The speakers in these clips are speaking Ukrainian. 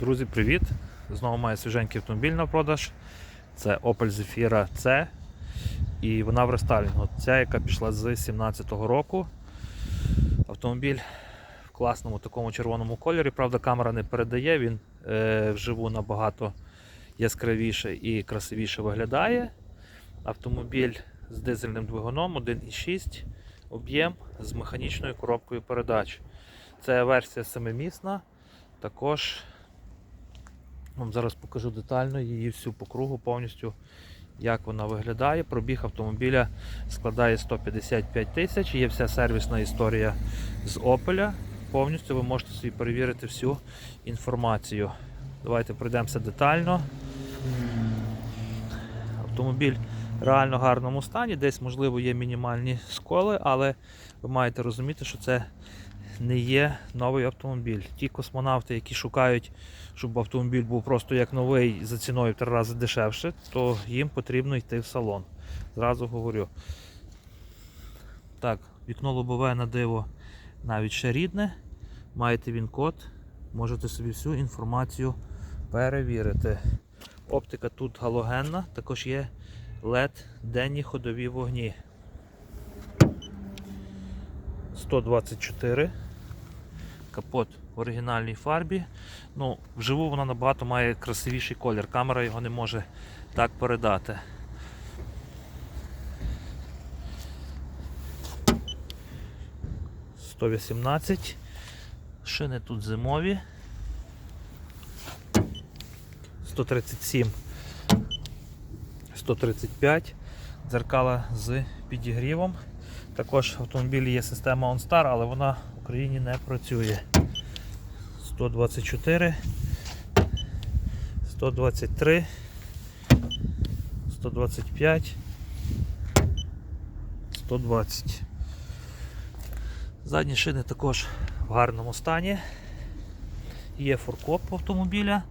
Друзі, привіт! Знову маю свіженький автомобіль на продаж. Це Opel Zafira C. І вона в рестайлінгу. Ця, яка пішла з 17-го року. Автомобіль в класному такому червоному кольорі. Правда, камера не передає, він е, вживу набагато яскравіше і красивіше виглядає. Автомобіль з дизельним двигуном 1,6 об'єм з механічною коробкою передач. Це версія семимісна. Також вам зараз покажу детально її всю по кругу повністю, як вона виглядає. Пробіг автомобіля складає 155 тисяч. Є вся сервісна історія з Opel. Повністю ви можете собі перевірити всю інформацію. Давайте пройдемося детально. Автомобіль в реально гарному стані, десь, можливо, є мінімальні сколи, але ви маєте розуміти, що це не є новий автомобіль. Ті космонавти, які шукають, щоб автомобіль був просто як новий за ціною в три рази дешевше, то їм потрібно йти в салон. Зразу говорю. Так, вікно лобове на диво навіть ще рідне. Маєте він код, можете собі всю інформацію перевірити. Оптика тут галогенна, також є LED денні ходові вогні. 124. Капот в оригінальній фарбі. Ну, вживу вона набагато має красивіший колір. Камера його не може так передати. Сто вісімнадцять. Шини тут зимові. 137. 135. Дзеркала з підігрівом. Також в автомобілі є система OnStar, але вона Україні не працює. 124, 123, 125, 120. Задні шини також в гарному стані. Є форкоп автомобіля.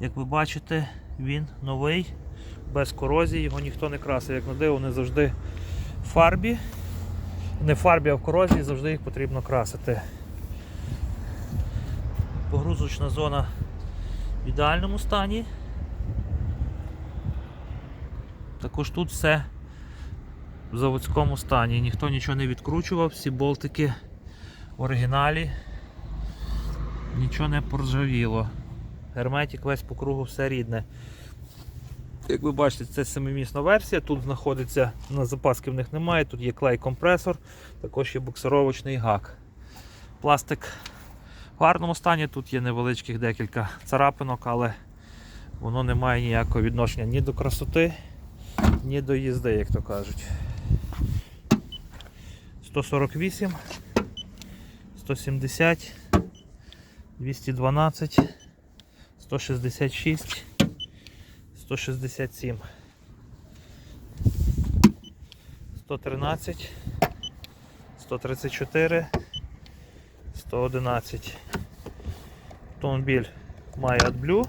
Як ви бачите, він новий, без корозії, його ніхто не красив. Як на диво, вони завжди в фарбі. Не в фарбі, а в корозії завжди їх потрібно красити. Погрузочна зона в ідеальному стані. Також тут все в заводському стані. Ніхто нічого не відкручував, всі болтики в оригіналі. Нічого не поржавіло. Герметик весь по кругу все рідне. Як ви бачите, це семимісна версія. Тут знаходиться, на запаски в них немає, тут є клей-компресор, також є буксировочний гак. Пластик в гарному стані, тут є невеличких декілька царапинок, але воно не має ніякого відношення ні до красоти, ні до їзди, як то кажуть. 148, 170, 212, 166. 167, 113, 134, 111. Автомобіль має AdBlue.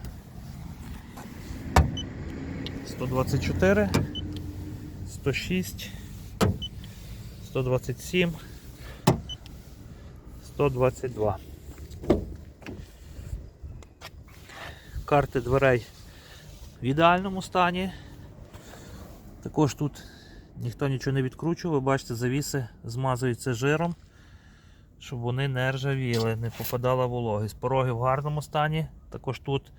124, 106, 127, 122. Карти дверей в ідеальному стані. Також тут ніхто нічого не відкручував, ви бачите, завіси змазуються жиром, щоб вони не ржавіли, не попадала вологість. Пороги в гарному стані. Також тут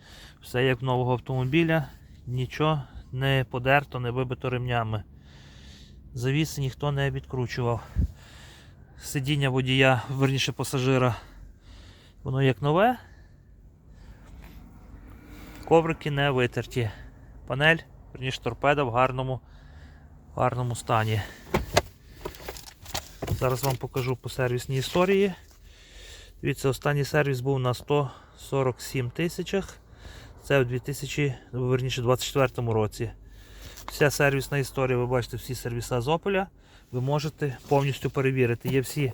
все як нового автомобіля, нічого не подерто, не вибито ремнями. Завіси ніхто не відкручував. Сидіння водія, верніше пасажира, воно як нове. Коврики не витерті. Панель, верніше торпеда в гарному, гарному стані. Зараз вам покажу по сервісній історії. Дивіться, останній сервіс був на 147 тисячах. Це в 2024 році. Вся сервісна історія, ви бачите, всі сервіса з Opel. Ви можете повністю перевірити. Є всі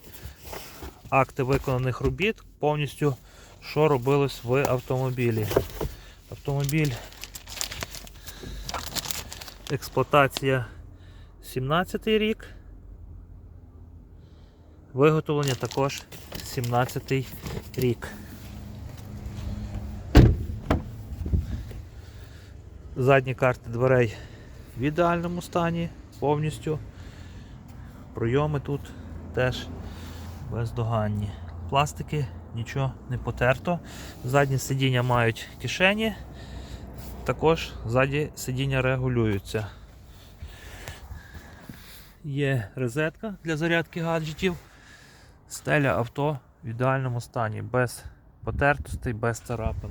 акти виконаних робіт, повністю що робилось в автомобілі. Автомобіль експлуатація 17 рік. Виготовлення також 17 рік. Задні карти дверей в ідеальному стані повністю. Пройоми тут теж бездоганні. Пластики нічого не потерто. Задні сидіння мають кишені. Також ззаді сидіння регулюються. Є розетка для зарядки гаджетів. Стеля авто в ідеальному стані, без потертостей, без царапин.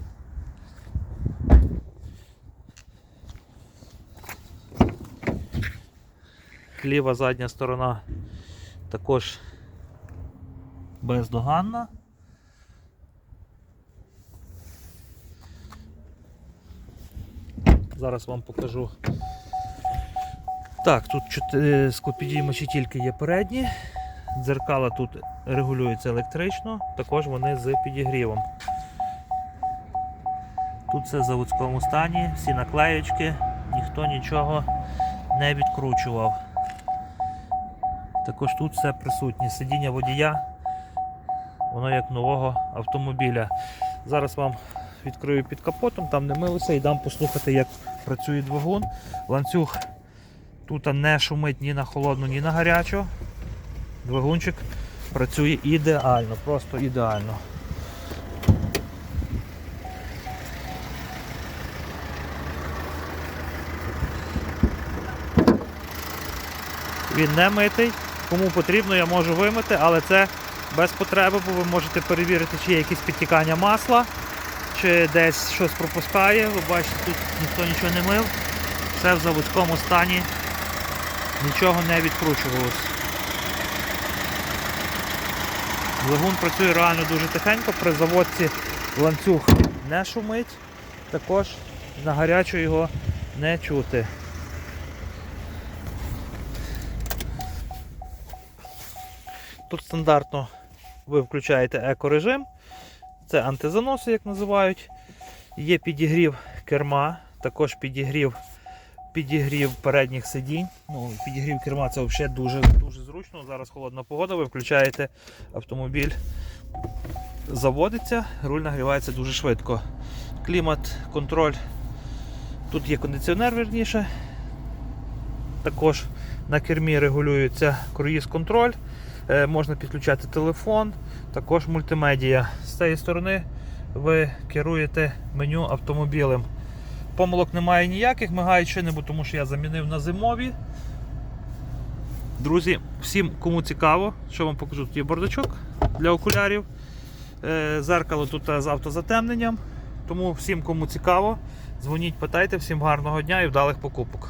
Ліва задня сторона також бездоганна. Зараз вам покажу. Так, тут чотири склопідіймачі тільки є передні. Дзеркала тут регулюються електрично, також вони з підігрівом. Тут все в заводському стані, всі наклеючки, ніхто нічого не відкручував. Також тут все присутнє. Сидіння водія, воно як нового автомобіля. Зараз вам відкрию під капотом, там не милося і дам послухати, як працює двигун. Ланцюг тут не шумить ні на холодну, ні на гарячу. Двигунчик працює ідеально, просто ідеально. Він не митий. Кому потрібно, я можу вимити, але це без потреби, бо ви можете перевірити, чи є якісь підтікання масла, чи десь щось пропускає. Ви бачите, тут ніхто нічого не мив. Все в заводському стані, нічого не відкручувалось. Двигун працює реально дуже тихенько, при заводці ланцюг не шумить, також на гарячу його не чути. Тут стандартно ви включаєте екорежим, це антизаноси, як називають. Є підігрів керма, також підігрів, підігрів передніх сидінь. Ну, підігрів керма це взагалі дуже, дуже зручно. Зараз холодна погода, ви включаєте автомобіль, заводиться, руль нагрівається дуже швидко. Клімат, контроль. Тут є кондиціонер верніше. Також на кермі регулюється круїз-контроль. Е, можна підключати телефон, також мультимедія. З цієї сторони ви керуєте меню автомобілем. Помилок немає ніяких, мигають шини, тому що я замінив на зимові. Друзі, всім кому цікаво, що вам покажу, тут є бардачок для окулярів. Е, Зеркало тут з автозатемненням. Тому всім, кому цікаво, дзвоніть, питайте, всім гарного дня і вдалих покупок.